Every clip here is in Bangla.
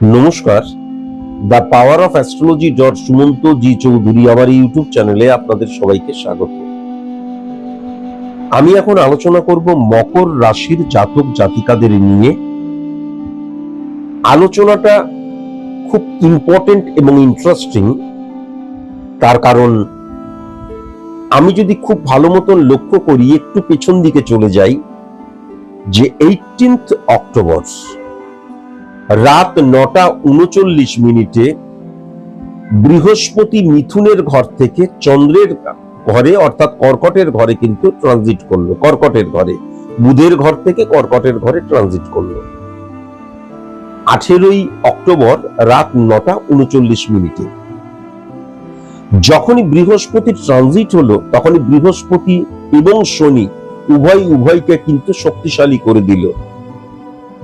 নমস্কার। The power of astrology dot Sumanta ji Chowdhury আমার ইউটিউব চ্যানেলে আপনাদের সবাইকে স্বাগত। আমি এখন আলোচনা করব মকর রাশির জাতক জাতিকাদের নিয়ে। আলোচনাটা খুব ইম্পর্টেন্ট এবং ইন্টারেস্টিং তার কারণ, আমি যদি খুব ভালো মতন লক্ষ্য করি, একটু পেছন দিকে চলে যাই, যে এইটিন্থ অক্টোবর রাত নটা উনচল্লিশ মিনিটে বৃহস্পতি মিথুনের ঘর থেকে চন্দ্রের ঘরে, অর্থাৎ কর্কটের ঘরে কিন্তু ট্রানজিট করল। কর্কটের ঘরে। বুধের ঘর থেকে কর্কটের ঘরে ট্রানজিট করল। আঠেরোই অক্টোবর রাত নটা উনচল্লিশ মিনিটে। যখনই বৃহস্পতি ট্রানজিট হলো, তখনই বৃহস্পতি এবং শনি উভয় উভয়কে কিন্তু শক্তিশালী করে দিল।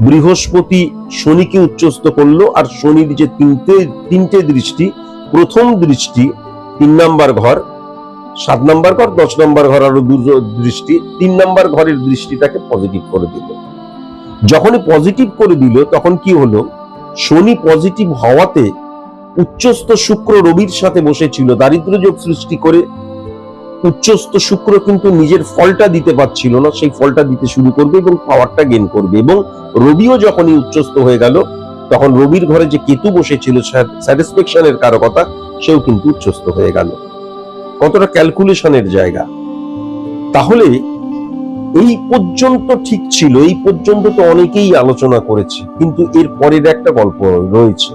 বৃহস্পতি শনিকে উচ্চস্ত করল, আর শনির যে তিনটে তিনটে দৃষ্টি, প্রথম দৃষ্টি তিন নাম্বার ঘর, সাত নাম্বার ঘর, দশ নাম্বার ঘর আরও দূর দৃষ্টি, তিন নাম্বার ঘরের দৃষ্টিটাকে পজিটিভ করে দিল। যখনই পজিটিভ করে দিল, তখন কি হলো? শনি পজিটিভ হওয়াতে উচ্চস্থ শুক্র রবির সাথে বসেছিল দারিদ্র যোগ সৃষ্টি করে উচ্চস্থ শুক্র কিন্তু নিজের ফলটা দিতে পারছিল না, সেই ফলটা দিতে শুরু করবে এবং পাওয়ারটা গেন করবে। এবং রবিও যখনই উচ্চস্থ হয়ে গেল, তখন রবির ঘরে যে কেতু বসেছিল স্যাটিসফ্যাকশনের কারকতা, সেও কিন্তু উচ্চস্থ হয়ে গেল। কতটা ক্যালকুলেশনের জায়গা। তাহলে এই পর্যন্ত ঠিক ছিল, এই পর্যন্ত তো অনেকেই আলোচনা করেছে, কিন্তু এর পরের একটা গল্প রয়েছে।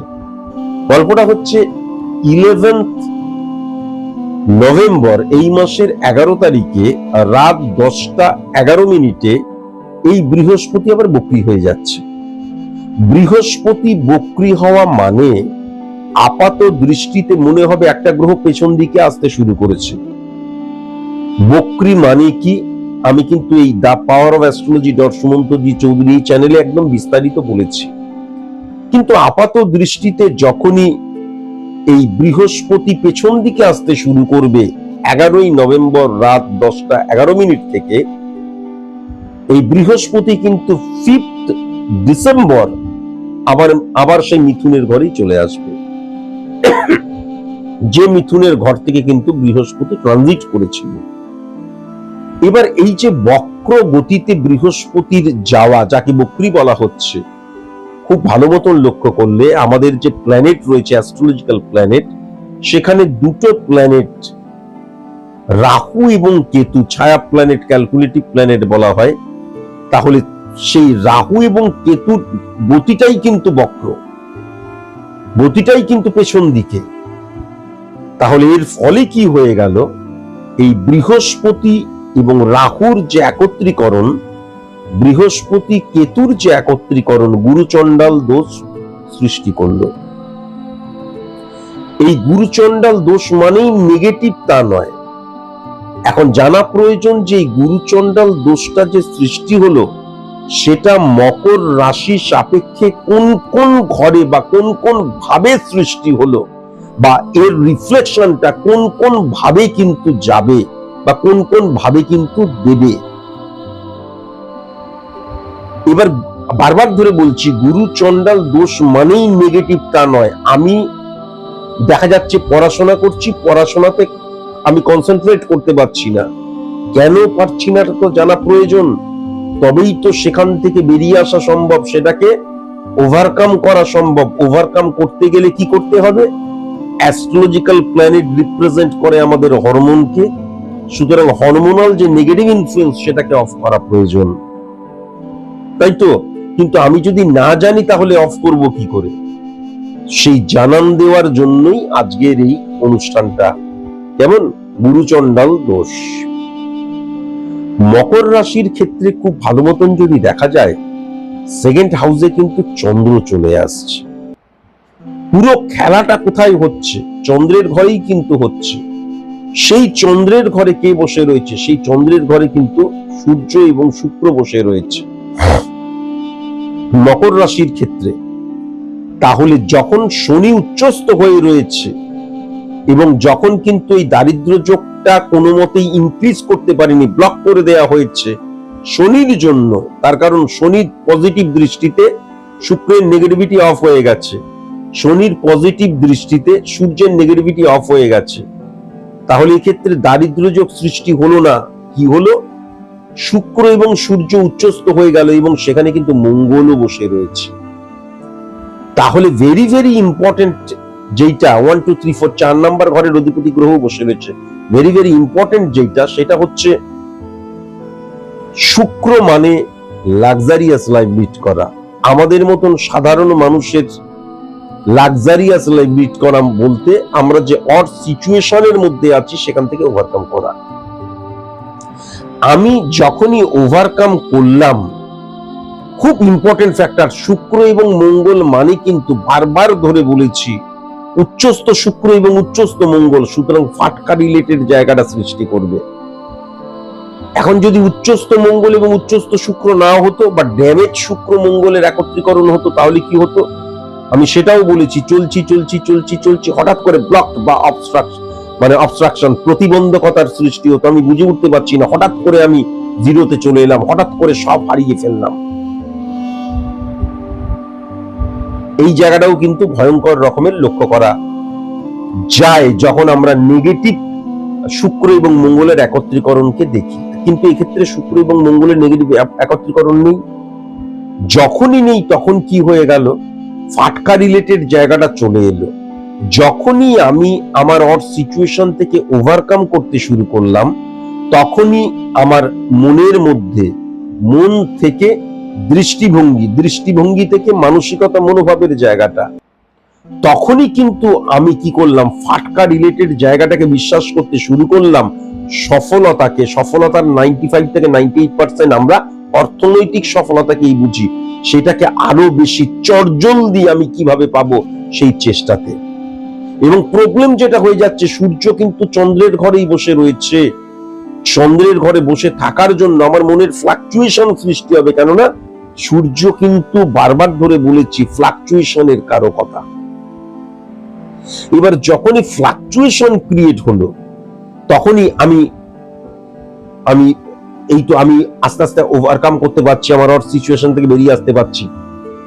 গল্পটা হচ্ছে ইলেভেন্থ নভেম্বর এই মাসের এগারো তারিখে রাত দশটা এগারো মিনিটে এই বৃহস্পতি আবার বক্রি হয়ে যাচ্ছে। বৃহস্পতি বক্রি হওয়া মানে আপাত দৃষ্টিতে মনে হবে একটা গ্রহ পেছন দিকে আসতে শুরু করেছে। বক্রি মানে কি? আমি কিন্তু এই the power of astrology dot Sumanta ji Chowdhury চ্যানেলে একদম বিস্তারিত বলেছি। কিন্তু আপাত দৃষ্টিতে যখনই এই বৃহস্পতি পেছন দিকে আসতে শুরু করবে এগারোই নভেম্বর রাত দশটা এগারো মিনিট থেকে। এই বৃহস্পতি কিন্তু ফিফথ ডিসেম্বর আবার আবার সেই মিথুনের ঘরেই চলে আসবে। যে মিথুনের ঘর থেকে কিন্তু বৃহস্পতি ট্রানজিট করেছিল। এবার এই যে বক্র গতিতে বৃহস্পতির যাওয়া, যাকে বক্রি বলা হচ্ছে খুব ভালো মতন লক্ষ্য করলে আমাদের যে প্ল্যানেট রয়েছে অ্যাস্ট্রোলজিক্যাল প্ল্যানেট সেখানে দুটো প্ল্যানেট রাহু এবং কেতু, ছায়া প্ল্যানেট ক্যালকুলেটিভ প্ল্যানেট বলা হয়। তাহলে সেই রাহু এবং কেতুর গতিটাই কিন্তু বক্র। গতিটাই কিন্তু পেছন দিকে। তাহলে এর ফলে কি হয়ে গেল? এই বৃহস্পতি এবং রাহুর যে একত্রীকরণ বৃহস্পতি কেতুর যে একত্রীকরণ গুরুচণ্ডাল দোষ সৃষ্টি করল। এই গুরুচণ্ডাল দোষ মানেই নেগেটিভ তা নয়। এখন জানা প্রয়োজন যে এই গুরুচণ্ডাল দোষটা যে সৃষ্টি হলো, সেটা মকর রাশি সাপেক্ষে কোন কোন ঘরে বা কোন কোন ভাবে সৃষ্টি হলো, বা এর রিফ্লেকশনটা কোন কোন ভাবে কিন্তু যাবে, বা কোন কোন ভাবে কিন্তু দেবে। এবার বারবার ধরে বলছি, গুরু চন্ডাল দোষ মানেই নেগেটিভ তা নয়। আমি দেখা যাচ্ছে পড়াশোনা করছি, পড়াশোনাতে আমি কনসেন্ট্রেট করতে পারছি না। কেন পারছি না, তো জানা প্রয়োজন। তবেই তো সেখান থেকে বেরিয়ে আসা সম্ভব, সেটাকে ওভারকাম করা সম্ভব। ওভারকাম করতে গেলে কি করতে হবে? অ্যাস্ট্রোলজিক্যাল প্ল্যানেট রিপ্রেজেন্ট করে আমাদের হরমোনকে সুতরাং হরমোনাল যে নেগেটিভ ইনফ্লুয়েন্স সেটাকে অফ করা প্রয়োজন। তাই তো? কিন্তু আমি যদি না জানি তাহলে অফ করব কি করে? সেই জানান দেওয়ার জন্যই আজকের এই অনুষ্ঠানটা। কেমন? গুরুচণ্ডাল দোষ। মকর রাশির ক্ষেত্রে খুব ভালো মতন যদি দেখা যায় সেকেন্ড হাউসে কিন্তু চন্দ্র চলে আসছে। পুরো খেলাটা কোথায় হচ্ছে? চন্দ্রের ঘরেই কিন্তু হচ্ছে। সেই চন্দ্রের ঘরে কে বসে রয়েছে? সেই চন্দ্রের ঘরে কিন্তু সূর্য এবং শুক্র বসে রয়েছে। মকর রাশির ক্ষেত্রে, তাহলে যখন শনি উচ্চস্থ হয়ে রয়েছে এবং যখন কিন্তু এই দারিদ্র যোগটা কোনো মতেই ইনক্রিজ করতে পারেনি ব্লক করে দেয়া হয়েছে, শনির জন্য, তার কারণ শনির পজিটিভ দৃষ্টিতে শুক্রের নেগেটিভিটি অফ হয়ে গেছে, শনির পজিটিভ দৃষ্টিতে সূর্যের নেগেটিভিটি অফ হয়ে গেছে, তাহলে এক্ষেত্রে দারিদ্র যোগ সৃষ্টি হলো না, কি হলো? শুক্র এবং সূর্য উচ্চস্থ হয়ে গেল এবং সেখানে কিন্তু মঙ্গলও বসে রয়েছে। তাহলে ভেরি ভেরি ইম্পর্টেন্ট যেইটা ওয়ান টু থ্রি ফোর চার নাম্বার ঘরের অধিপতি গ্রহ বসে রয়েছে। ভেরি ভেরি ইম্পর্টেন্ট যেটা সেটা হচ্ছে শুক্র মানে লাক্সারিয়াস লাইফ লিড করা। আমাদের মতন সাধারণ মানুষের লাক্সারিয়াস লাইফ লিড করা বলতে আমরা যে অড সিচুয়েশনের মধ্যে আছি, সেখান থেকে ওভারকাম করা। আমি যখনই ওভারকাম করলাম, খুব ইম্পর্টেন্ট ফ্যাক্টর শুক্র এবং মঙ্গল মানে কিন্তু বারবার ধরে বলেছি, উচ্চস্থ শুক্র এবং উচ্চস্থ মঙ্গল, সুতরাং ফাটকা রিলেটেড জায়গাটা সৃষ্টি করবে। এখন যদি উচ্চস্থ মঙ্গল এবং উচ্চস্থ শুক্র না হতো, বা ড্যামেজ শুক্র মঙ্গলের একত্রীকরণ হতো, তাহলে কি হতো? আমি সেটাও বলেছি, চলছি চলছি চলছি চলছি, হঠাৎ করে ব্লক বা অবস্ট্রাকশন মানে অবস্ট্রাকশন প্রতিবন্ধকতার সৃষ্টি হতো। আমি বুঝে উঠতে পারছি না, হঠাৎ করে আমি জিরোতে চলে এলাম, হঠাৎ করে সব হারিয়ে ফেললাম। এই জায়গাটাও কিন্তু ভয়ঙ্কর রকমের লক্ষ্য করা যায়, যখন আমরা নেগেটিভ শুক্র এবং মঙ্গলের একত্রীকরণকে দেখি। কিন্তু এক্ষেত্রে শুক্র এবং মঙ্গলের নেগেটিভ একত্রীকরণ নেই। যখনই নেই, তখন কি হয়ে গেল? ফাটকা রিলেটেড জায়গাটা চলে এলো। যখনই আমি আমার অর সিচুয়েশন থেকে ওভারকাম করতে শুরু করলাম, তখনই আমার মনের মধ্যে মন থেকে দৃষ্টিভঙ্গি দৃষ্টিভঙ্গি থেকে মানসিকতা মনোভাবের জায়গাটা, তখনই কিন্তু আমি কি করলাম, ফাটকা রিলেটেড জায়গাটাকে বিশ্বাস করতে শুরু করলাম, সফলতাকে, সফলতার নাইনটি ফাইভ থেকে নাইনটি এইট পার্সেন্ট আমরা অর্থনৈতিক সফলতাকেই বুঝি, সেটাকে আরও বেশি চর্জন দিয়ে আমি কীভাবে পাবো সেই চেষ্টাতে। এবং প্রবলেম যেটা হয়ে যাচ্ছে, সূর্য কিন্তু চন্দ্রের ঘরেই বসে রয়েছে। চন্দ্রের ঘরে বসে থাকার জন্য আমার মনের ফ্লাকচুয়েশন সৃষ্টি হবে। কেননা, সূর্য কিন্তু বারবার ধরে বলেছি ফ্লাকচুয়েশনের কারও কথা। এবার যখনই ফ্লাকচুয়েশন ক্রিয়েট হলো, তখনই আমি আমি এই তো আমি আস্তে আস্তে ওভারকাম করতে পারছি, আমার অর সিচুয়েশন থেকে বেরিয়ে আসতে পারছি।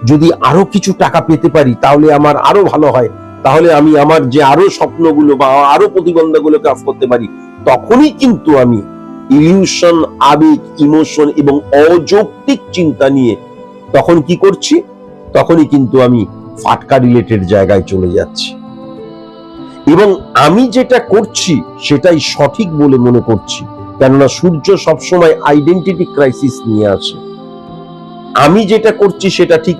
যদি আরও কিছু টাকা পেতে পারি, তাহলে আমার আরও ভালো হয়। তাহলে আমি আমার যে আরও স্বপ্নগুলো বা আরও প্রতিবন্ধকগুলোকে অফ করতে পারি, তখনই কিন্তু আমি ইলিউশন আবেগ ইমোশন এবং অযৌক্তিক চিন্তা নিয়ে তখন কি করছি? তখনই কিন্তু আমি ফাটকা রিলেটেড জায়গায় চলে যাচ্ছি। এবং আমি যেটা করছি সেটাই সঠিক বলে মনে করছি, কেননা সূর্য সবসময় আইডেন্টিটি ক্রাইসিস নিয়ে আসে আমি যেটা করছি সেটা ঠিক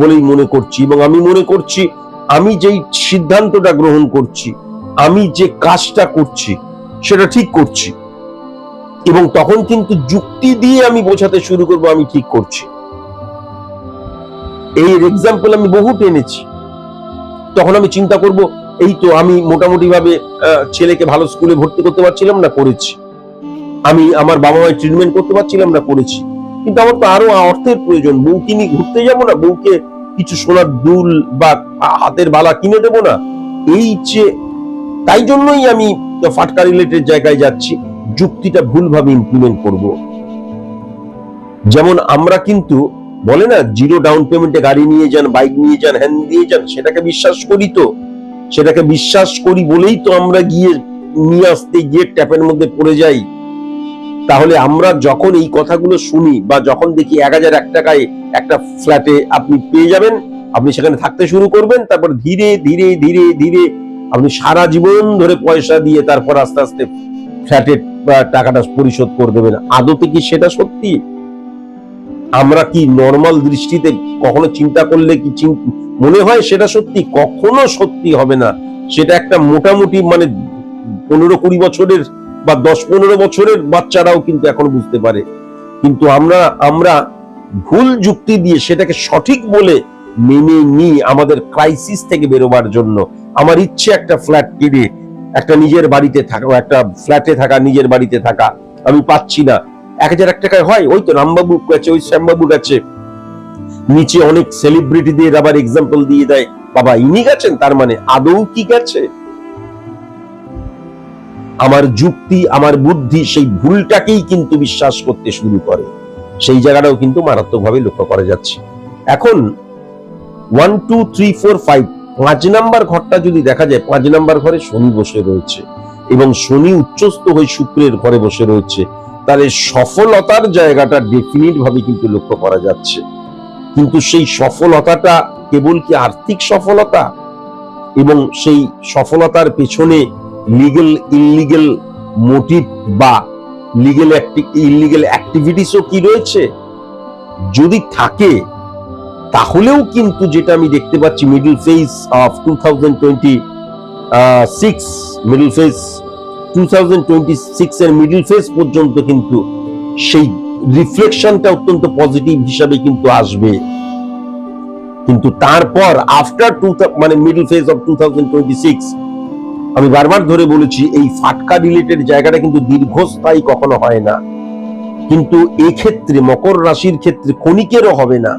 বলেই মনে করছি এবং আমি মনে করছি আমি যেই সিদ্ধান্তটা গ্রহণ করছি, আমি যে কাজটা করছি, সেটা ঠিক করছি। এবং তখন কিন্তু যুক্তি দিয়ে আমি বোঝাতে শুরু করব আমি ঠিক করছি। এই এক্সাম্পল আমি বহু টেনেছি তখন আমি চিন্তা করব, এই তো আমি মোটামুটি ভাবে ছেলেকে ভালো স্কুলে ভর্তি করতে পারছিলাম না, করেছি। আমি আমার বাবা মায়ের ট্রিটমেন্ট করতে পারছিলাম না, করেছি। কিন্তু আমার তো আরও অর্থের প্রয়োজন বউকে নিয়ে ঘুরতে যাব না? বউকে কিছু সোনার দুল বা হাতের বালা কিনে দেবো না। এই যে, তাই জন্যই আমি ফাটকা রিলেটেড জায়গায় যাচ্ছি, যুক্তিটা ভুলভাবে ইমপ্লিমেন্ট করব। যেমন আমরা কিন্তু, বলে না জিরো ডাউন পেমেন্টে গাড়ি নিয়ে যান বাইক নিয়ে যান হ্যান দিয়ে যান, সেটাকে বিশ্বাস করি তো। সেটাকে বিশ্বাস করি বলেই তো আমরা গিয়ে নিয়ে আসতে গিয়ে ট্যাপের মধ্যে পড়ে যাই। তাহলে আমরা যখন এই কথাগুলো শুনি বা যখন দেখি এক হাজার এক টাকায় একটা ফ্ল্যাটে আপনি পেয়ে যাবেন, আপনি সেখানে থাকতে শুরু করবেন, তারপর ধীরে ধীরে ধীরে ধীরে আপনি সারা জীবন ধরে পয়সা দিয়ে তারপর আস্তে আস্তে ফ্ল্যাটের টাকাটা পরিশোধ করে দেবেন। আদতে কি সেটা সত্যি? আমরা কি নর্মাল দৃষ্টিতে কখনো চিন্তা করলে কি মনে হয় সেটা সত্যি? কখনো সত্যি হবে না। সেটা একটা মোটামুটি মানে পনেরো কুড়ি বছরের বা দশ পনেরো বছরের বাচ্চারাও কিন্তু এখন বুঝতে পারে। কিন্তু আমরা আমরা ভুল যুক্তি দিয়ে সেটাকে সঠিক বলে মেনে নিই আমাদের ক্রাইসিস থেকে বেরোবার জন্য। আমার ইচ্ছে একটা ফ্ল্যাট কিনে, একটা নিজের বাড়িতে থাকা, একটা ফ্ল্যাটে থাকা, নিজের বাড়িতে থাকা, আমি পাচ্ছি না। এক হাজার এক টাকায় হয়? ওই তো রামবাবু গেছে ওই শ্যামবাবু গেছে নিচে অনেক সেলিব্রিটিদের আবার এক্সাম্পল দিয়ে দেয়। বাবা, ইনি গেছেন? তার মানে আদৌ কি গেছে? আমার যুক্তি, আমার বুদ্ধি সেই ভুলটাকেই কিন্তু বিশ্বাস করতে শুরু করে। সেই জায়গাটাও কিন্তু মারাত্মকভাবে লক্ষ্য করা যাচ্ছে। এখন one two three four five পাঁচ নাম্বার ঘরটা যদি দেখা যায়, পাঁচ নাম্বার ঘরে শনি বসে রয়েছে এবং শনি উচ্চস্থ হয়ে শুক্রের ঘরে বসে রয়েছে, তাহলে সফলতার জায়গাটা ডেফিনিট ভাবে কিন্তু লক্ষ্য করা যাচ্ছে। কিন্তু সেই সফলতাটা কেবল কি আর্থিক সফলতা? এবং সেই সফলতার পেছনে লিগেল ইলিগেল মোটিভ বা লিগেল ইলিগেল অ্যাক্টিভিটিসও কি রয়েছে? যদি থাকে, তাহলেও কিন্তু যেটা আমি দেখতে পাচ্ছি middle phase of two thousand twenty six six এর মিডল ফেজ পর্যন্ত কিন্তু সেই রিফ্লেকশনটা অত্যন্ত পজিটিভ হিসাবে কিন্তু আসবে। কিন্তু তারপর আফটার টু মানে middle phase of two thousand twenty six আমি বারবার ধরে বলেছি, এই ফাটকা রিলেটেড জায়গাটা কিন্তু দীর্ঘস্থায়ী কখনো হয় না। কিন্তু এক্ষেত্রে, মকর রাশির ক্ষেত্রে ক্ষণিকেরও হবে না।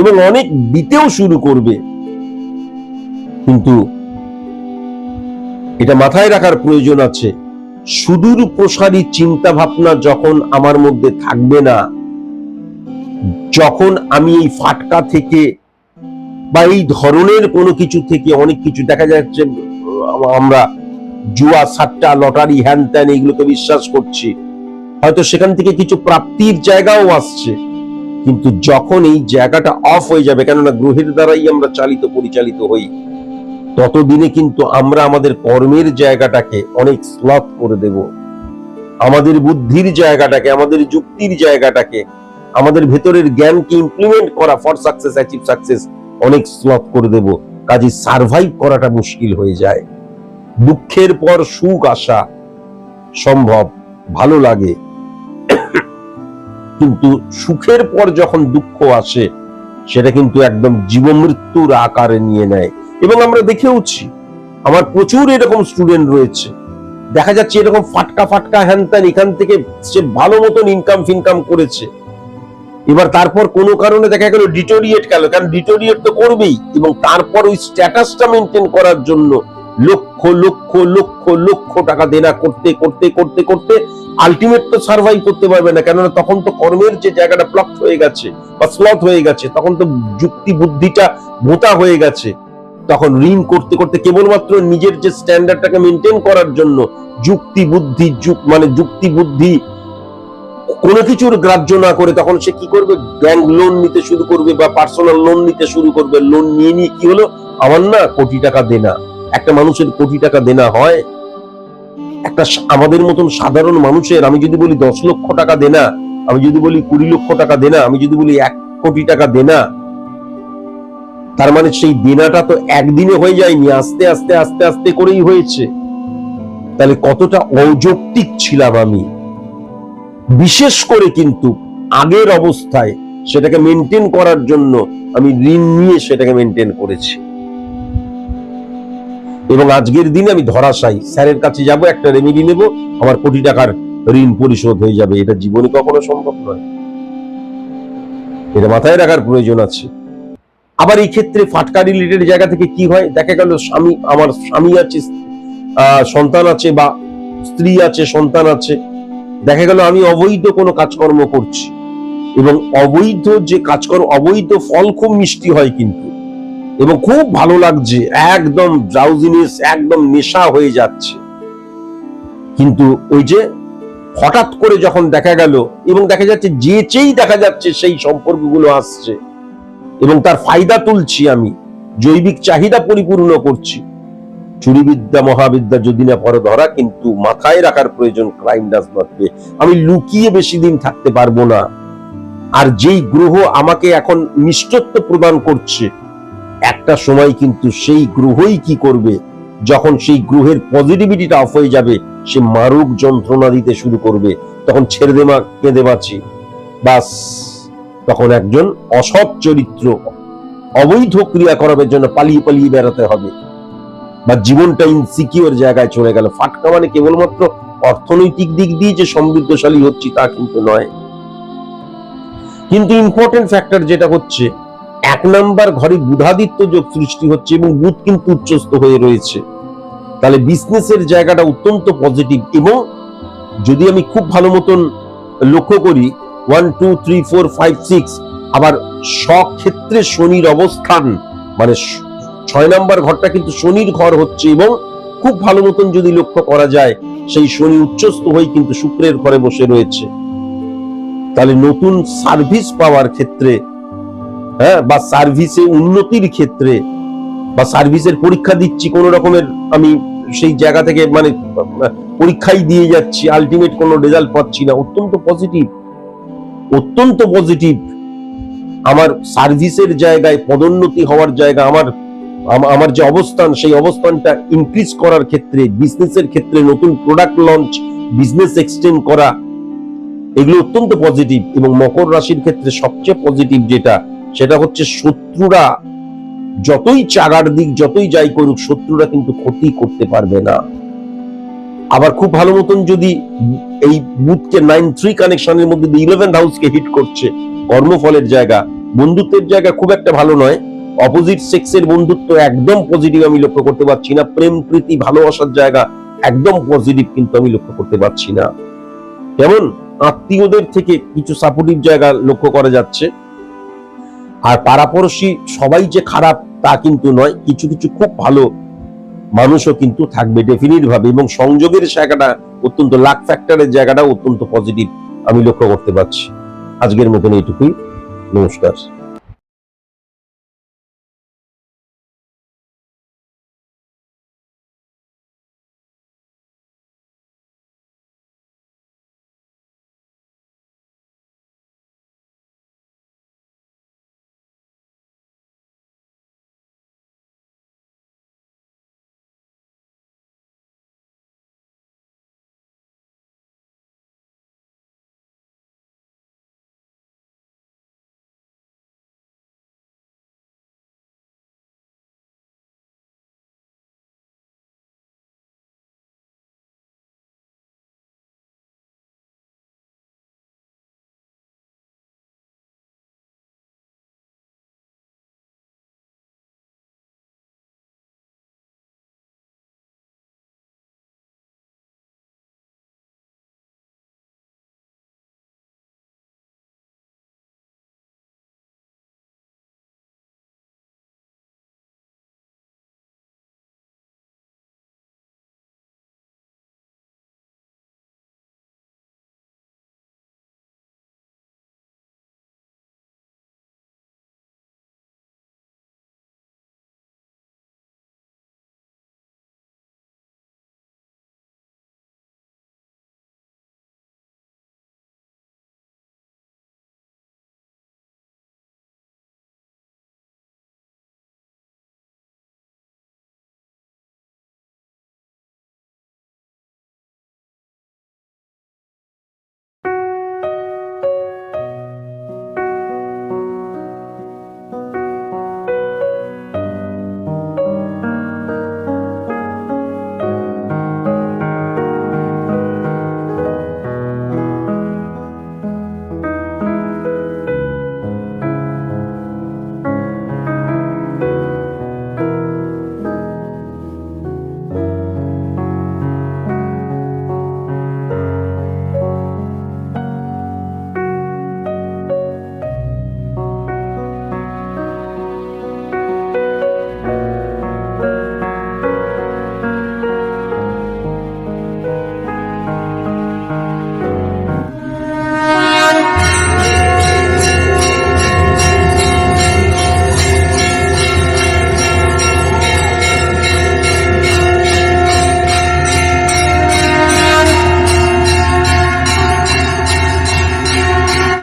এবং অনেক দিতেও শুরু করবে। কিন্তু এটা মাথায় রাখার প্রয়োজন আছে। সুদূর প্রসারী চিন্তা ভাবনা যখন আমার মধ্যে থাকবে না, যখন আমি এই ফাটকা থেকে বা এই ধরনের কোনো কিছু থেকে অনেক কিছু দেখা যাচ্ছে আমরা জুয়া, সাট্টা, লটারি, হ্যান ত্যান এগুলোকে বিশ্বাস করছি। হয়তো সেখান থেকে কিছু প্রাপ্তির জায়গাও আসছে। কিন্তু যখন এই জায়গাটা অফ হয়ে যাবে, কেননা গ্রহের দ্বারাই আমরা চালিত, পরিচালিত হই, ততদিনে কিন্তু আমরা আমাদের কর্মের জায়গাটাকে অনেক স্লথ করে দেব। আমাদের বুদ্ধির জায়গাটাকে, আমাদের যুক্তির জায়গাটাকে, আমাদের ভেতরের জ্ঞানকে ইমপ্লিমেন্ট করা ফর সাকসেস অ্যাচিভ সাকসেস অনেক স্লথ করে দেব। কাজে সার্ভাইভ করাটা মুশকিল হয়ে যায়। দুঃখের পর সুখ আসা সম্ভব, ভালো লাগে। কিন্তু সুখের পর যখন দুঃখ আসে, সেটা কিন্তু একদম জীবমৃত্যুর আকারে নিয়ে নেয়। এবং আমরা দেখেওছি, আমার প্রচুর এরকম স্টুডেন্ট রয়েছে। দেখা যাচ্ছে এরকম ফাটকা ফাটকা হ্যান এখান থেকে সে ভালো মতন ইনকাম ফিনকাম করেছে। এবার তারপর কোনো কারণে দেখা গেল ডিটোরিয়েট গেল, কারণ ডিটোরিয়েট তো করবেই, এবং তারপর ওই স্ট্যাটাসটা মেনটেন করার জন্য লক্ষ লক্ষ লক্ষ লক্ষ টাকা দেনা করতে করতে করতে করতে আলটিমেট তো সার্ভাইভ করতে পারবে না, কেননা তখন তো কর্মের যে জায়গাটা প্লক হয়ে গেছে বা স্লথ হয়ে গেছে, তখন তো যুক্তি বুদ্ধিটা ভোতা হয়ে গেছে। তখন ঋণ করতে করতে কেবলমাত্র নিজের যে স্ট্যান্ডার্ডটাকে মেনটেন করার জন্য যুক্তি বুদ্ধি, যুক মানে যুক্তি বুদ্ধি কোনো কিছুর গ্রাহ্য না করে তখন সে কি করবে? ব্যাংক লোন নিতে শুরু করবে বা পার্সোনাল লোন নিতে শুরু করবে। লোন নিয়ে নিয়ে কি হলো? আমার না কোটি টাকা দেনা। একটা মানুষের কোটি টাকা দেনা হয়। একটা আমাদের মতন সাধারণ মানুষের আমি যদি বলি দশ লক্ষ টাকা দেনা, আমি যদি বলি কুড়ি লক্ষ টাকা দেনা, আমি যদি বলি এক কোটি টাকা দেনা, তার মানে সেই দেনাটা তো একদিনে হয়ে যায়নি, আস্তে আস্তে আস্তে আস্তে করেই হয়েছে। তাহলে কতটা অযৌক্তিক ছিলাম আমি? বিশেষ করে কিন্তু আগের অবস্থায় সেটাকে মেনটেন করার জন্য আমি ঋণ নিয়ে সেটাকে মেনটেন করেছি। এবং আজকের দিনে আমি ধরাশায়ী। স্যারের কাছে যাব, একটা রেমেডি নেব, আমার কোটি টাকার ঋণ পরিশোধ হয়ে যাবে। এটা জীবনে কখনো সম্ভব নয়। এটা মাথায় রাখার প্রয়োজন আছে। আবার এই ক্ষেত্রে ফাটকা রিলেটেড জায়গা থেকে কি হয়? দেখা গেল স্বামী, আমার স্বামী আছে সন্তান আছে বা স্ত্রী আছে, সন্তান আছে। দেখা গেল আমি অবৈধ কোনো কাজকর্ম করছি। এবং অবৈধ যে কাজকর্ম, অবৈধ ফল খুব মিষ্টি হয় কিন্তু। এবং খুব ভালো লাগছে, একদম ড্রাউজিনেস একদম নেশা হয়ে যাচ্ছে। কিন্তু ওই যে হঠাৎ করে যখন দেখা গেল, এবং দেখা যাচ্ছে যে চেয়েই দেখা যাচ্ছে সেই সম্পর্কগুলো আসছে। এবং তার ফায়দা তুলছি আমি, জৈবিক চাহিদা পরিপূর্ণ করছি। চুরিবিদ্যা, মহাবিদ্যা যদি না পরে ধরা, কিন্তু মাথায় রাখার প্রয়োজন ক্রাইম ডাজ নট আমি লুকিয়ে বেশি দিন থাকতে পারব না। আর যেই গ্রহ আমাকে এখন মিষ্টত্ব প্রদান করছে, একটা সময় কিন্তু সেই গ্রহই কি করবে? যখন সেই গ্রহের পজিটিভিটিটা অফ হয়ে যাবে, সে মারুক যন্ত্রণা দিতে শুরু করবে। তখন ছেড়ে দেমা কেঁদে বাঁচি। বাস, তখন একজন অসৎ চরিত্র অবৈধ ক্রিয়া করার জন্য পালিয়ে পালিয়ে বেড়াতে হবে। বা জীবনটা ইনসিকিওর জায়গায় চলে গেল। ফাটকা মানে কেবলমাত্র অর্থনৈতিক দিক দিয়ে যে সমৃদ্ধশালী হচ্ছি তা কিন্তু নয়। কিন্তু ইম্পর্টেন্ট ফ্যাক্টর যেটা হচ্ছে, এক নাম্বার ঘরে বুধাদিত্য যোগ সৃষ্টি হচ্ছে এবং বুধ কিন্তু উচ্চস্থ হয়ে রয়েছে। তাহলে বিজনেসের জায়গাটা অত্যন্ত পজিটিভ এবং যদি আমি খুব ভালো মতন লক্ষ্য করি one two three four five six আবার স্বক্ষেত্রে শনির অবস্থান মানে ছয় নম্বর ঘরটা কিন্তু শনির ঘর হচ্ছে এবং খুব ভালো মতন যদি লক্ষ্য করা যায়, সেই শনি উচ্চস্থ হয়ে কিন্তু শুক্রের ঘরে বসে রয়েছে। তাহলে নতুন সার্ভিস পাওয়ার ক্ষেত্রে হ্যাঁ বা সার্ভিসে উন্নতির ক্ষেত্রে, বা সার্ভিসের পরীক্ষা দিচ্ছি, কোন রকমের আমি সেই জায়গা থেকে মানে পরীক্ষাই দিয়ে যাচ্ছি আলটিমেট কোনো রেজাল্ট পাচ্ছি না। অত্যন্ত পজিটিভ অত্যন্ত পজিটিভ আমার সার্ভিসের জায়গায় পদোন্নতি হওয়ার জায়গা আমার আম- আমার যে অবস্থান, সেই অবস্থানটা ইনক্রিজ করার ক্ষেত্রে বিজনেসের ক্ষেত্রে নতুন প্রোডাক্ট লঞ্চ বিজনেস এক্সটেন্ড করা, এগুলো অত্যন্ত পজিটিভ এবং মকর রাশির ক্ষেত্রে সবচেয়ে পজিটিভ যেটা, সেটা হচ্ছে শত্রুরা যতই চাগার দিক যতই যাই করুক, শত্রুরা কিন্তু ক্ষতি করতে পারবে না। আবার খুব ভালো মতন যদি এই বুথকে নাইন থ্রি কানেকশনের মধ্যে ইলেভেন হাউসকে হিট করছে, কর্মফলের জায়গা, বন্ধুত্বের জায়গা খুব একটা ভালো নয় অপোজিট সেক্সের বন্ধুত্ব একদম পজিটিভ আমি লক্ষ্য করতে পারছি না। প্রেম, প্রীতি, ভালোবাসার জায়গা একদম পজিটিভ কিন্তু আমি লক্ষ্য করতে পারছি না। কেমন? আত্মীয়দের থেকে কিছু সাপোর্টিভ জায়গা লক্ষ্য করা যাচ্ছে। আর পাড়াপড়শি সবাই যে খারাপ তা কিন্তু নয়, কিছু কিছু খুব ভালো মানুষও কিন্তু থাকবে ডেফিনিট ভাবে এবং সংযোগের জায়গাটা অত্যন্ত লাক ফ্যাক্টরের জায়গাটা অত্যন্ত পজিটিভ আমি লক্ষ্য করতে পারছি। আজকের মতন এইটুকুই। নমস্কার।